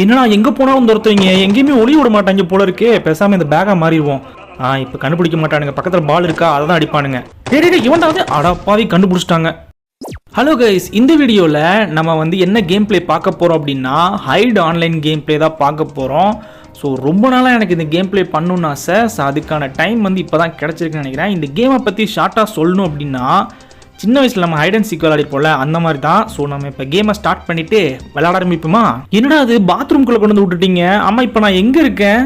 என்னடா எங்கே போனாலும் துரத்துறீங்க? எங்கேயுமே ஒளி விட மாட்டாங்க போல இருக்கே. பேசாமல் இந்த பேகா மாறிடுவோம். ஆ இப்போ கண்டுபிடிக்க மாட்டானுங்க. பக்கத்தில் பால் இருக்கா? அதை தான் அடிப்பானுங்க. டேய் டேய், இவன்டாவது அடப்பாவி கண்டுபிடிச்சிட்டாங்க. ஹலோ கைஸ் இந்த வீடியோவில் நம்ம வந்து என்ன கேம் ப்ளே பார்க்க போகிறோம் அப்படின்னா ஹைட் ஆன்லைன் கேம் ப்ளே தான் பார்க்க போகிறோம் ஸோ ரொம்ப நாளாக எனக்கு இந்த கேம் ப்ளே பண்ணணுன்னு ஆசை. ஸோ அதுக்கான டைம் வந்து இப்போ தான் கிடச்சிருக்குன்னு நினைக்கிறேன். இந்த கேமை பற்றி ஷார்ட்டாக சொல்லணும் அப்படின்னா சின்ன வயசில் நம்ம ஹைட் அண்ட் சீக் விளையாடிருப்போம்ல அந்த மாதிரி தான் ஸோ நம்ம இப்போ கேமை ஸ்டார்ட் பண்ணிவிட்டு விளையாட ஆரம்பிப்போமா? என்னடா அது பாத்ரூம்குள்ளே கொண்டு வந்து விட்டுட்டீங்க? ஆமாம் இப்போ நான் எங்கே இருக்கேன்?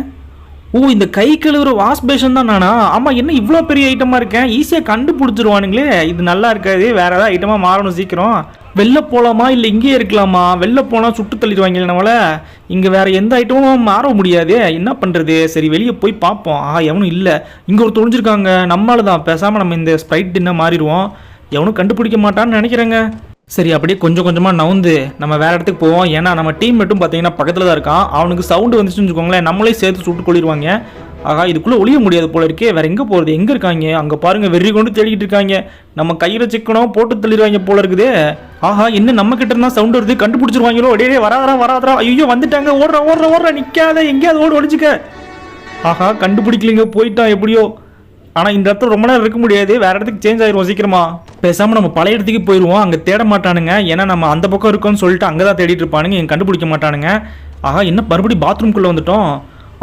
ஓ இந்த கை கழுவுற வாஷ் பேஷன் தான் நானா? ஆமா என்ன இவ்வளோ பெரிய ஐட்டமா இருக்கேன்? ஈஸியாக கண்டுபிடிச்சிருவானுங்களே. இது நல்லா இருக்காது வேற ஏதாவது ஐட்டமா மாறணும் சீக்கிரம். வெளில போகலாமா இல்லை இங்கேயே இருக்கலாமா? வெளில போனால் சுட்டு தள்ளிடுவாங்க நம்மள. இங்கே வேற எந்த ஐட்டமும் மாற முடியாது. என்ன பண்ணுறது சரி வெளியே போய் பார்ப்போம். ஆ எவனும் இல்லை. இங்கே ஒரு தொழிஞ்சிருக்காங்க நம்மளால தான் பேசாமல் நம்ம இந்த ஸ்ப்ரைட் என்ன மாறிடுவோம். எவனும் கண்டுபிடிக்க மாட்டான்னு நினைக்கிறேங்க. சரி அப்படியே கொஞ்சம் கொஞ்சமாக நவுந்து நம்ம வேற இடத்துக்கு போவோம். ஏன்னா நம்ம டீம் மட்டும் பார்த்தீங்கன்னா பக்கத்தில் தான் இருக்கான். அவனுக்கு சவுண்டு வந்துச்சுன்னு வச்சுக்கோங்களேன் நம்மளே சேர்த்து சுட்டு கொள்ளிடுவாங்க. ஆகா இதுக்குள்ளே ஒளிய முடியாது போல இருக்கே. வேற எங்கே போகிறது எங்கே இருக்காங்க? அங்கே பாருங்க வெறி கொண்டு தேடிக்கிட்டு இருக்காங்க. நம்ம கையில் சிக்கணும் போட்டு தள்ளிடுவாங்க போல இருக்குது. ஆஹா என்ன நம்ம கிட்ட இருந்தா சவுண்ட் வருது? கண்டுபிடிச்சிருவாங்களோ? டேய் வராதரா வராதரா ஐயோ வந்துட்டாங்க. ஓடுற ஓடுற ஓடுற. நிற்காத எங்கேயாவது ஓடு ஒழிச்சுக்க ஆஹா கண்டுபிடிக்கலிங்க. போயிட்டான் எப்படியோ. ஆனால் இந்த இடத்துல ரொம்ப நேரம் இருக்க முடியாது. வேற இடத்துக்கு சேஞ்ச் ஆயிரும் சீக்கிரமா. பேசாமல் நம்ம பழைய இடத்துக்கு போயிடுவோம் அங்கே தேட மாட்டானுங்க. ஏன்னா நம்ம அந்த பக்கம் இருக்கோம்னு சொல்லிட்டு அங்கே தான் தேடிட்டு இருப்பானுங்க. கண்டுபிடிக்க மாட்டானுங்க. ஆஹா என்ன மறுபடியும் பாத்ரூம்குள்ளே வந்துட்டோம்?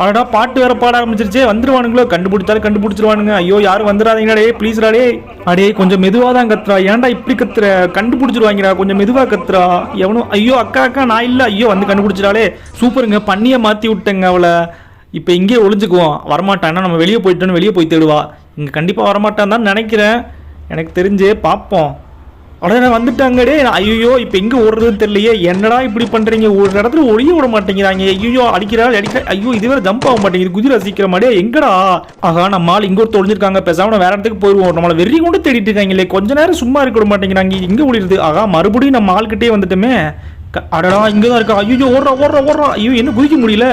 அடடா பாட்டு வேற பாட ஆரம்பிச்சிருச்சே. வந்துருவானுங்களோ? கண்டுபிடிச்சாலும் கண்டுபிடிச்சிருவானுங்க. ஐயோ யாரும் வந்துடாதீங்கடா டே ப்ளீஸ்டா டே அடே கொஞ்சம் மெதுவாக தான் கத்துறா. ஏன்டா இப்படி கத்துற? கண்டுபிடிச்சிருவாங்கடா. கொஞ்சம் மெதுவாக கத்துறா. எவனும் ஐயோ அக்கா அக்கா நான் இல்லை. ஐயோ வந்து கண்டுபிடிச்சிடாலே சூப்பருங்க. பண்ணியை மாற்றி விட்டேங்க அவளை. இப்போ இங்கேயே ஒளிஞ்சுக்குவோம். வரமாட்டான்னா நம்ம வெளியே போயிட்டோன்னு வெளியே போய் தேடுவா. இங்கே கண்டிப்பாக வரமாட்டான் தான் நினைக்கிறேன். எனக்கு தெரிஞ்சு பார்ப்போம். உடனே வந்துட்டாங்கடே. ஐயோ இப்போ எங்கே ஓடுறதுன்னு தெரியலையே. என்னடா இப்படி பண்ணுறீங்க ஒரு இடத்துல ஒளிய விட மாட்டேங்கிறாங்க. ஐயோ அடிக்கிறாள் அடிக்கிற ஐயோ இது வேறு ஜம்ப் ஆக மாட்டேங்குது. குதிரை சீக்கிரம். டே எங்கடா? ஆகா நம்ம ஆள் இங்கே ஒரு தொழிஞ்சிருக்காங்க பேசாமல் வேறு வேற இடத்துக்கு போயிடுவோம் நம்மளை வெறி கொண்டு தேடிட்டு இருக்காங்களே. கொஞ்ச நேரம் சும்மா இருக்க விட மாட்டேங்கிறாங்க. இங்கே ஒளிருது. ஆகா மறுபடியும் நம்ம ஆள்கிட்டே வந்துட்டோமே. அடடா இங்கே தான் இருக்கா? ஐயோ ஓடுறா ஓடுறா ஓடுறா. ஐயோ என்ன குதிக்க முடியல?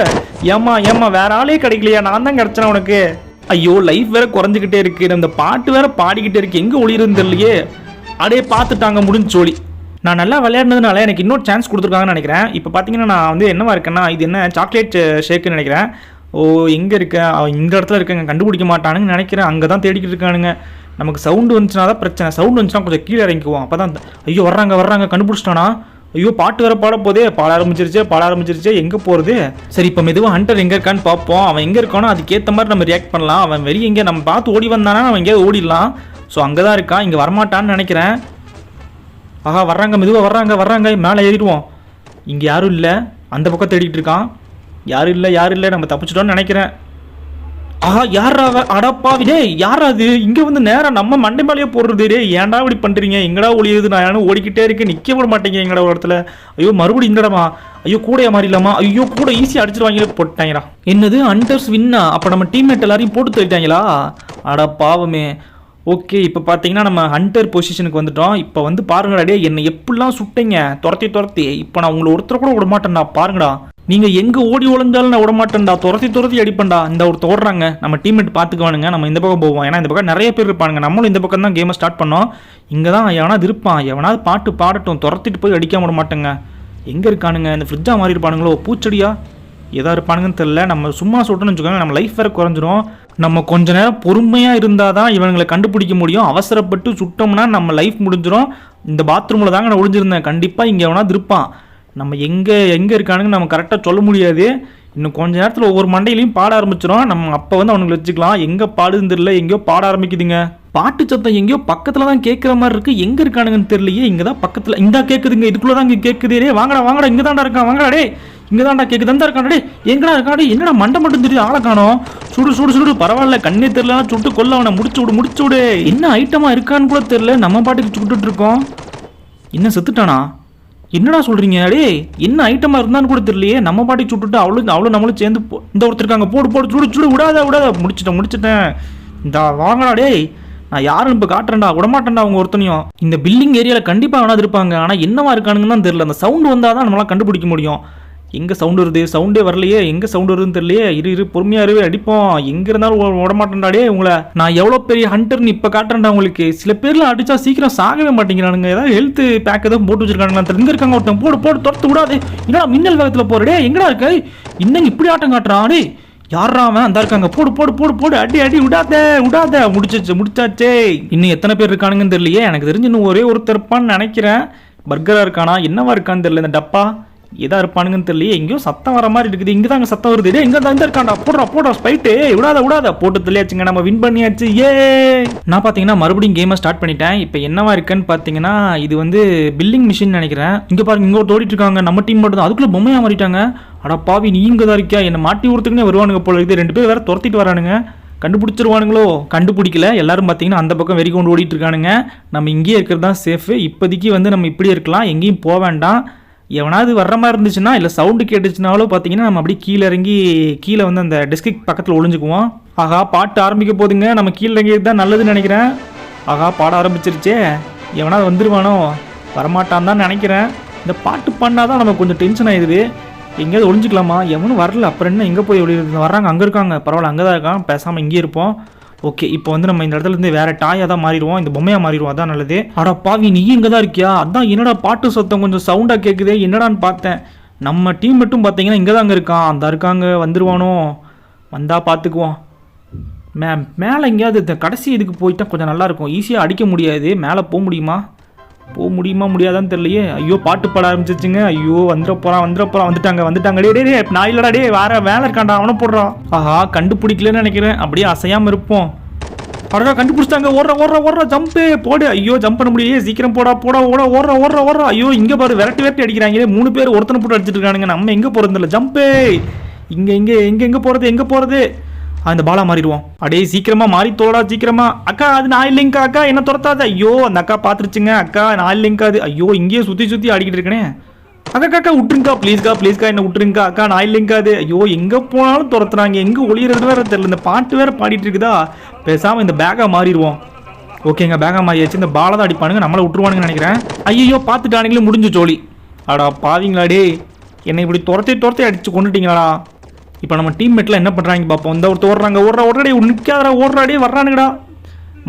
ஏமா ஏமா வேற ஆளே கிடைக்கலையா? நான் தான் கிடைச்சேன் உனக்கு? ஐயோ லைஃப் வேற குறைஞ்சிக்கிட்டே இருக்கு. இந்த பாட்டு வேற பாடிக்கிட்டே இருக்கு. எங்கே ஒளியிருந்து தெரியலையே. அடே பார்த்துட்டாங்க முடிஞ்சு நான் நல்லா விளையாடுனதுனால எனக்கு இன்னொரு சான்ஸ் கொடுத்துருக்காங்கன்னு நினைக்கிறேன். இப்போ பார்த்தீங்கன்னா நான் வந்து என்னவா இருக்கேன்னா இது என்ன சாக்லேட் ஷேக்குன்னு நினைக்கிறேன். ஓ எங்கே இருக்கேன் அவன் இந்த இடத்துல இருக்கேங்க. கண்டுபிடிக்க மாட்டானுங்க நினைக்கிறேன். அங்கே தான் தேடிக்கிட்டு இருக்கானுங்க. நமக்கு சவுண்டு வந்துச்சுனா தான் பிரச்சனை. சவுண்டு வந்துச்சுன்னா கொஞ்சம் கீழே இறங்கிக்குவோம். அப்போ தான் ஐயோ வர்றாங்க வர்றாங்க. கண்டுபிடிச்சிட்டானா? ஐயோ பாட்டு வேற பாட போதே பாட ஆரம்பிச்சிருச்சே பாட ஆரம்பிச்சிருச்சே எங்கே போகிறது சரி இப்போ மெதுவாக ஹண்டர் எங்கே இருக்கான்னு பார்ப்போம் அவன் எங்கே இருக்கானோ அதுக்கேற்ற மாதிரி நம்ம ரியாக்ட் பண்ணலாம். அவன் வெளியே எங்கே நம்ம பார்த்து ஓடி வந்தானா அவன் எங்கேயாவது ஓடிடலாம். ஸோ அங்கே தான் இருக்கான் இங்கே வரமாட்டான்னு நினைக்கிறேன். ஆஹா வர்றாங்க மெதுவாக வர்றாங்க வர்றாங்க. மேலே ஏறிடுவோம். இங்கே யாரும் இல்லை. அந்த பக்கம் தேடிட்டு இருக்கான். யாரும் இல்லை யாரும் இல்லை. நம்ம தப்பிச்சிட்டோம்னு நினைக்கிறேன். ஆஹா யாரா அவ? அடப்பாவி டே யாரா அது? இங்கே வந்து நேராக நம்ம மண்டை மேலேயே போடுறது. டே ஏன்டா இப்படி பண்ணுறீங்க எங்கடா ஒளியுது நான் ஓடிக்கிட்டே இருக்கேன் நிற்க விட மாட்டேங்க எங்கடா ஒரு இடத்துல. ஐயோ மறுபடியும் இந்தடமா? ஐயோ கூடையா மாறிடலாமா? ஐயோ கூட ஈஸியாக அடிச்சிருவாங்களே. போட்டாங்கடா. என்னது? அண்டர்ஸ் வின்னா அப்போ நம்ம டீம்மேட் எல்லாரையும் போட்டு தள்ளிட்டாங்களா? அட பாவமே. ஓகே இப்போ பார்த்தீங்கன்னா நம்ம ஹண்டர் பொசிஷனுக்கு வந்துட்டோம். இப்போ வந்து பாருங்கடா டே என்னை எப்படிலாம் சுட்டீங்க? துரத்தி துரத்தி. இப்போ நான் உங்களை ஒருத்தர் கூட விட மாட்டேன்டா. பாருங்கடா. நீங்கள் எங்கே ஓடி ஒளிஞ்சாலும் நான் விடமாட்டேன்டா. துரத்தி துரத்தி அடிப்பேன்டா. இந்த ஒரு தோடுறாங்க. நம்ம டீம்மேட் பார்த்துக்குவானுங்க. நம்ம இந்த பக்கம் போவோம். ஏன்னா இந்த பக்கம் நிறைய பேர் இருப்பானுங்க. நம்மளும் இந்த பக்கம் தான் கேமை ஸ்டார்ட் பண்ணோம். இங்கே தான் எவனாவது இருப்பான். எவனாவது பாட்டு பாடட்டும். துரத்திட்டு போய் அடிக்காம விட மாட்டேங்க எங்கே இருக்கானுங்க? இந்த ஃப்ரிட்ஜாக மாறி இருப்பானுங்களோ? பூச்செடியா? எதா இருப்பானுங்கன்னு தெரில நம்ம சும்மா சொல்லிட்டோம்னு வச்சுக்கோங்க நம்ம லைஃப் வேறு குறைஞ்சிரும். நம்ம கொஞ்ச நேரம் பொறுமையாக இருந்தால் தான் இவனுங்களை கண்டுபிடிக்க முடியும். அவசரப்பட்டு சுட்டோம்னா நம்ம லைஃப் முடிஞ்சிடும் இந்த பாத்ரூமில் தாங்க நான் ஒழிஞ்சிருந்தேன் கண்டிப்பாக இங்கே எவனா திருப்பான் நம்ம எங்கே எங்கே இருக்கானுங்க நம்ம கரெக்டாக சொல்ல முடியாது. இன்னும் கொஞ்ச நேரத்தில் ஒவ்வொரு மண்டையிலையும் பாட ஆரம்பிச்சிடும் நம்ம அப்போ வந்து அவனுங்களை வச்சுக்கலாம். எங்கே பாடுதுன்னு தெரியல. எங்கேயோ பாட ஆரம்பிக்குதுங்க. பாட்டு சத்தம் எங்கேயோ பக்கத்தில் தான் கேட்குற மாதிரி இருக்குது எங்கே இருக்கானுங்கன்னு தெரியலையே. இங்கே தான் பக்கத்தில் இந்தா கேட்குதுங்க இதுக்குள்ளே தான் இங்கே கேட்குது டே வாங்கடா வாங்கடா. இங்கே தான்டா இருக்கான். வாங்கடா டே இங்கே தான்டா கேட்குது தான் இருக்கான் டே எங்கடா இருக்கான் என்னடா மண்டை மட்டும் தெரியுது. ஆளை காணோம். சுடு சுடு சுடு. பரவாயில்ல. கண்ணே தெரியல சுட்டு கொல்ல அவனை. முடிச்சு விடு முடிச்சு விடு. என்ன ஐட்டமாக இருக்கான்னு கூட தெரியல. நம்ம பாட்டுக்கு சுட்டுட்டு இருக்கோம். என்ன செத்துட்டானா? என்னடா சொல்றீங்க? அடே என்ன ஐட்டமா இருந்தான்னு கூட தெரியலையே. நம்ம பாட்டிக்கு சுட்டுட்டு அவ்வளோ அவ்வளோ நம்மளும் சேர்ந்து இந்த ஒருத்தர் இருக்காங்க. போடு போடு சுடு சுடு விடாத விடாத. முடிச்சிட்டேன் முடிச்சிட்டேன். இந்த வாங்கடா டேய். நான் யாரும் இப்போ காட்டுறேன்டா. விடமாட்டேன்டா அவங்க ஒருத்தனையும். இந்த பில்டிங் ஏரியாவில் கண்டிப்பாக வேணாது இருப்பாங்க. ஆனால் என்னவா இருக்கானுங்கன்னு தான் தெரியல. அந்த சவுண்டு வந்தால் தான் நம்மளால் கண்டுபிடிக்க முடியும். எங்கே சவுண்டு வருது? சவுண்டே வரலையே. எங்கே சவுண்டு வருதுன்னு தெரியலையே. இரு இரு பொறுமையாக இரு அடிப்போம். எங்கே இருந்தாலும் ஓ- மாட்டேன்டாடே உங்களை. நான் எவ்வளோ பெரிய ஹண்டர்னு இப்போ காட்டுறேன்டா உங்களுக்கு. சில பேர்லாம் அடித்தா சீக்கிரம் சாகவே மாட்டேங்கிறானுங்க. ஏதாவது ஹெல்த் பேக் எதாவது போட்டு வச்சிருக்கானுங்க இங்கே இருக்காங்க ஒருத்தன். போடு போடு துரத்து விடாது. என்னடா மின்னல் வேகத்தில் போறடே எங்கடா இருக்கு? இன்னும் இப்படி ஆட்டம் காட்டுறான் டேய் யாரா அவன்? அந்த இருக்காங்க. போடு போடு போடு போடு. அடி அடி விடாத விடாத. முடிச்சிச்சு முடிச்சாச்சே. இன்னும் எத்தனை பேர் இருக்கானுங்கன்னு தெரியலையே. எனக்கு தெரிஞ்சு இன்னும் ஒரே ஒருத்தர் இருப்பான்னு நினைக்கிறேன். பர்கராக இருக்கானா? என்னவா இருக்கான்னு தெரியல. இந்த டப்பா. எதா இருப்பானுங்கன்னு தெரியல எங்கேயோ சத்தம் வர மாதிரி இருக்குது. இங்கே தாங்க சத்தம் வருது. டேய் இங்க தான் இருக்காண்டா போடுறா போடுறா ஸ்பைட்டு விடாத விடாத. போட்டு தெளியாச்சுங்க நம்ம வின் பண்ணியாச்சு. ஏ! நான் பார்த்தீங்கன்னா மறுபடியும் கேமை ஸ்டார்ட் பண்ணிட்டேன். இப்போ என்னவா இருக்குன்னு பார்த்தீங்கன்னா இது வந்து பில்லிங் மிஷின் நினைக்கிறேன். இங்கே பாருங்க இங்கே ஒரு ஓடிட்டு இருக்காங்க. நம்ம டீம் மட்டும் அதுக்குள்ளே அதுக்குள்ள பொம்மையா மாறிட்டாங்க. அட பாவி நீ இங்கே தான் இருக்கியா? என்ன மாட்டி ஊறத்துக்குனே வருவானுங்க போல இருக்குது. ரெண்டு பேர் வேற துரத்திட்டு வரானுங்க. கண்டுபிடிச்சிருவானுங்களோ? கண்டுபிடிக்கல. எல்லாரும் பார்த்தீங்கன்னா அந்த பக்கம் வெறி கொண்டு ஓடிட்டு இருக்கானுங்க. நம்ம இங்கேயே இருக்கிறது தான் சேஃபு இப்போதைக்கு வந்து நம்ம இப்படி இருக்கலாம். எங்கேயும் போக வேண்டாம். எவனாவது வர்ற மாதிரி இருந்துச்சுன்னா இல்லை சவுண்டு கேட்டுச்சுனாலோ பார்த்தீங்கன்னா நம்ம அப்படியே கீழே இறங்கி கீழே வந்து அந்த டெஸ்க்கு பக்கத்தில் ஒளிஞ்சுக்குவோம். ஆகா பாட்டு ஆரம்பிக்க போதுங்க. நம்ம கீழே இறங்கி தான் நல்லதுன்னு நினைக்கிறேன். ஆகா பாட ஆரம்பிச்சிருச்சே. எவனாவது வந்துடுவானோ வரமாட்டான் தான் நினைக்கிறேன். இந்த பாட்டு பண்ணாதான் நமக்கு கொஞ்சம் டென்ஷன் ஆயிடுது. எங்கேயாவது ஒளிஞ்சுக்கலாமா? எவனும் வரல. அப்புறம் என்ன? எங்கே போய் ஒளி வர்றாங்க அங்கே இருக்காங்க. பரவாயில்ல அங்கே தான் இருக்கான். பேசாமல் இங்கேயே இருப்போம். ஓகே இப்போ வந்து நம்ம இந்த இடத்துல இருந்து வேற டாயாக தான் மாறிடுவோம் இந்த பொம்மையாக மாறிடுவோம் அதான் நல்லது. அட பாவி நீ இங்கே தான் இருக்கியா? அதான் என்னடா பாட்டு சத்தம் கொஞ்சம் சவுண்டாக கேட்குதே என்னடான்னு பார்த்தேன். நம்ம டீம் மட்டும் பார்த்தீங்கன்னா இங்கே தாங்க இருக்கான். அந்த இருக்காங்க வந்துருவானோ? வந்தால் பார்த்துக்குவோம் மே மேலே எங்கேயாவது இந்த கடைசி இதுக்கு போயிட்டா கொஞ்சம் நல்லா இருக்கும். ஈஸியாக அடிக்க முடியாது. மேலே போக முடியுமா? போக முடியுமா முடியாதான்னு தெரியலையே. ஐயோ பாட்டு பாட ஆரம்பிச்சிச்சுங்க ஐயோ வந்துட போறான் வந்துட போறான் வந்துட்டாங்க வந்துட்டாங்க. டே டே டே நான் இல்லடா டே வேற வேலை இருக்காண்டா அவனை போடுறான். ஆஹா கண்டுபிடிக்கலன்னு நினைக்கிறேன். அப்படியே அசையாம இருப்போம். அடடா கண்டுபிடிச்சிட்டாங்க. ஓடுற ஓடுற ஓடுற ஜம்ப்பு போடு. ஐயோ ஜம்ப் பண்ண முடியலையே. சீக்கிரம் போடா போடா ஓட ஓடுற ஓடுற ஓடுற. ஐயோ இங்க பாரு விரட்டி விரட்டி அடிக்கிறாங்களே. மூணு பேர் ஒருத்தனை போட்டு அடிச்சிட்டு இருக்கானுங்க. நம்ம எங்க போகிறதில்ல ஜம்ப்பு இங்கே இங்க இங்க எங்க எங்க போறது எங்க போறது? அந்த பாலா மாறிடுவோம் அடே சீக்கிரமா மாறி தோடா சீக்கிரமா. அக்கா அது நான் இல்லைங்கக்கா அக்கா என்ன துரத்தாத? ஐயோ அந்த அக்கா பாத்துருச்சுங்க. அக்கா நான் இல்லைங்கக்கா அது. ஐயோ இங்கேயே சுத்தி சுத்தி ஆடிக்கிட்டு இருக்கனே. அக்கா அக்கா விட்டுருங்கக்கா ப்ளீஸ்க்கா ப்ளீஸ்க்கா என்ன விட்டுருங்கக்கா அக்கா நான் இல்லைங்கக்கா அது. ஐயோ எங்கே போனாலும் துரத்துறாங்க. எங்கே ஒளியிறது வேற தெரியல. இந்த பாட்டு வேற பாடிட்டு இருக்குதா? பேசாமல் இந்த பேக்கை மாறிடுவோம். ஓகேங்க பேக்கா மாறியாச்சு. இந்த பாலை தான் அடிப்பானுங்க. நம்மளை விட்டுருவானுங்க நினைக்கிறேன். ஐயோ பார்த்துட்டானுங்களே முடிஞ்சு ஜோலி. அடா பாவீங்களா டேய். என்னை இப்படி துரத்தி துரத்தி அடிச்சு கொண்டுட்டீங்களாடா இப்போ நம்ம டீம்மேட்லாம் என்ன பண்ணுறாங்க பார்ப்போம் இந்த ஒருத்தர் ஓடுறாங்க ஓடுற ஓடுறடே நிற்காதடா ஓடுறாடே வர்றானுங்கடா.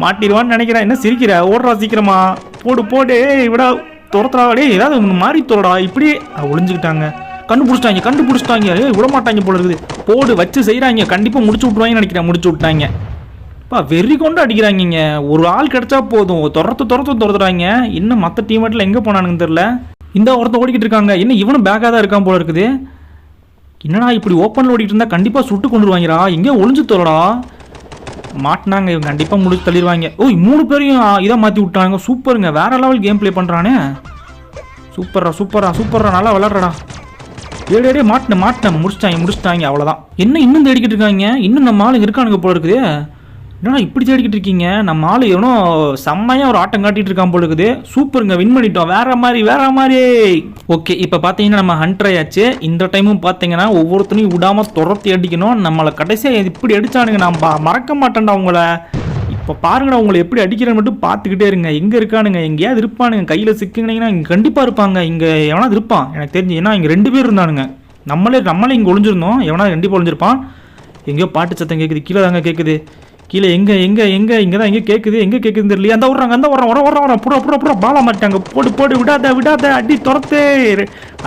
மாட்டிடுவான்னு நினைக்கிறேன். என்ன சிரிக்கிற? ஓடுறா சீக்கிரமா. போடு போடு விடா துரத்துறா ஏதாவது ஒன்று மாறி தோறடா இப்படி ஒளிஞ்சுக்கிட்டாங்க. கண்டுபிடிச்சிட்டாங்க கண்டுபிடிச்சிட்டாங்க. ஏய் விட மாட்டாங்க போல இருக்குது. போடு வச்சு செய்கிறாங்க கண்டிப்பாக முடிச்சு விட்ருவாங்கன்னு நினைக்கிறேன். முடிச்சு விட்டாங்க. இப்போ வெறி கொண்டு அடிக்கிறாங்க ஒரு ஆள் கிடைச்சா போதும். துரத்து துரத்து துரத்துறாங்க. இன்னும் மற்ற டீமேட்டில் எங்கே போனானுங்கன்னு தெரில இந்த ஒருத்தன் ஓடிக்கிட்டு இருக்காங்க. என்ன இவனும் பேக்காக தான் இருக்கான் போல இருக்குது. என்னடா இப்படி ஓப்பனில் ஓடிட்டு இருந்தால் கண்டிப்பாக சுட்டு கொண்டுருவாங்கடா எங்கேயோ ஒளிஞ்சு தோலடா. மாட்டினாங்க இவங்க கண்டிப்பாக முடிச்சு தள்ளிடுவாங்க. ஓய் மூணு பேரையும் இதை மாற்றி விட்டாங்க சூப்பருங்க வேற லெவல் கேம் ப்ளே பண்ணுறானே சூப்பர்ரா சூப்பர்ரா சூப்பர்ரா நல்லா விளாட்றடா. ஏடே ஏடே மாட்டினேன் மாட்டினேன் முடிச்சிட்டாங்க முடிச்சிட்டாங்க அவ்வளோதான் என்ன இன்னும் தேடிக்கிட்டு இருக்காங்க? இன்னும் நம்ம ஆளுங்க இருக்கானுங்க போல இருக்குது. என்னடா இப்படி தேடிக்கிட்டு இருக்கீங்க? நம்ம ஆள் எவனோ செம்மையாக ஒரு ஆட்டம் காட்டிகிட்டு இருக்கான் போல இருக்குது சூப்பருங்க வின் பண்ணிட்டோம். வேற மாதிரி வேற மாதிரி. ஓகே இப்போ பார்த்தீங்கன்னா நம்ம ஹண்ட்ரை ஆச்சு இந்த டைமும் பார்த்தீங்கன்னா ஒவ்வொருத்தனையும் விடாமல் துரத்தி அடிக்கணும். நம்மளை கடைசியாக இப்படி அடிச்சானுங்க. நான் மறக்க மாட்டேன்டா அவங்கள இப்போ பாருங்கடா உங்களை எப்படி அடிக்கிறேன்னு மட்டும் பார்த்துக்கிட்டே இருங்க. எங்கே இருக்கானுங்க? எங்கேயாவது இருப்பானுங்க. கையில் சிக்கினீங்கன்னா இங்கே கண்டிப்பாக இருப்பாங்க. இங்கே எவனாவது இருப்பான். எனக்கு தெரிஞ்சு ஏன்னா இங்கே ரெண்டு பேர் இருந்தானுங்க. நம்மளே நம்மளே இங்கே ஒளிஞ்சிருந்தோம். எவனாவது கண்டிப்பாக ஒளிஞ்சிருப்பான். எங்கேயோ பாட்டு சத்தம் கேட்குது கீழே தாங்க கேட்குது கீழே எங்க எங்க எங்க? இங்க தான் எங்க கேக்குது? எங்க கேக்குதுன்னு தெரியல அந்த விட்றாங்க அந்த விட்றான் வர வர வர புற புற புற பால மாட்டாங்க போடு போடு விடாத விடாத அடி துரத்தே.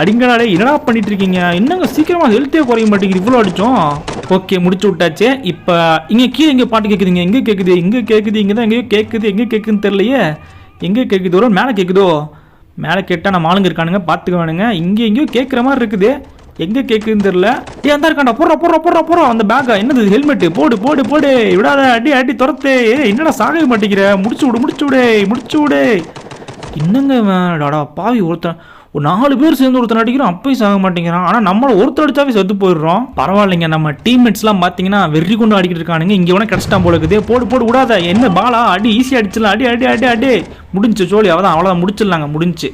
அடிங்கடாலே என்னடா பண்ணிட்டு இருக்கீங்க என்னங்க சீக்கிரமா ஹெல்த்தே குறைய மாட்டேங்குது. இவ்வளோ அடிச்சோம். ஓகே முடிச்சு விட்டாச்சு. இப்போ இங்கே கீழே இங்கே பாட்டு கேட்குதுங்க எங்கே கேட்குது எங்கே கேட்குது இங்கே தான் எங்கேயோ கேட்குது எங்கே கேட்குதுன்னு தெரியலையே. எங்கே கேட்குது ஒரு மேலே கேட்குதோ மேலே கேட்டால் நம்ம ஆளுங்க இருக்கானுங்க பார்த்துக்க வேணுங்க இங்கே எங்கேயோ கேட்குற மாதிரி இருக்குது. எங்கே கேட்குதுன்னு தெரியல. ஏ அந்த இருக்காண்டா போடுறா போடுறா போடுறா போடுறா. அந்த பேக்கா என்னது ஹெல்மெட்டு போடு போடு போடு. விடாத அடி அடி துரத்து. ஏ என்னடா சாகவே மாட்டேங்கிற? முடிச்சு விடு முடிச்சு விடு முடிச்சு விடு. என்னங்க டாடா பாவி ஒருத்தன். ஒரு நாலு பேர் சேர்ந்து ஒருத்தன் அடிக்கிறோம் அப்பயும் சாக மாட்டேங்கிறான். ஆனால் நம்மளை ஒருத்தர் அடிச்சாவே செத்து போயிடுறோம். பரவாயில்லைங்க நம்ம டீம்மேட்ஸ்லாம் பார்த்தீங்கன்னா வெறி கொண்டு அடிக்கிட்டு இருக்கானுங்க. இங்கே வேணா கிடச்சிட்டான் போல இருக்குது. போடு போடு விடாத. என்ன பாலா? அடி ஈஸியாக அடிச்சிடலாம். அடி அடி அடி அடி. முடிஞ்சு சோழி. அவதான் அவ்வளோதான் முடிச்சிடலாங்க முடிஞ்சு.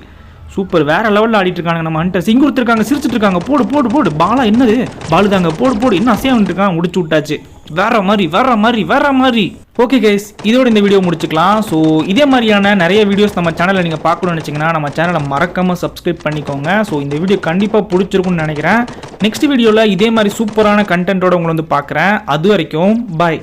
சூப்பர். வேற லெவலில் ஆடிட்டு இருக்காங்க நம்ம ஹண்டர் சிங்குறுத்து இருக்காங்க சிரிச்சிட்டு இருக்காங்க போடு போடு போடு. பாலா என்னது? பாலு தாங்க போடு போடு. இன்னும் அசையா இருக்கான் முடிச்சு விட்டாச்சு. வேற மாதிரி வேற மாதிரி வேற மாதிரி. ஓகே கைஸ் இதோட இந்த வீடியோ முடிச்சுக்கலாம். ஸோ இதே மாதிரியான நிறைய வீடியோஸ் நம்ம சேனலில் நீங்கள் பார்க்கணும்னு நினச்சிங்கன்னா நம்ம சேனலை மறக்காமல் சப்ஸ்கிரைப் பண்ணிக்கோங்க. ஸோ இந்த வீடியோ கண்டிப்பாக பிடிச்சிருக்கும்னு நினைக்கிறேன். நெக்ஸ்ட் வீடியோவில் இதே மாதிரி சூப்பரான கண்டென்ட்டோட உங்களை வந்து பார்க்குறேன். அது வரைக்கும் பாய்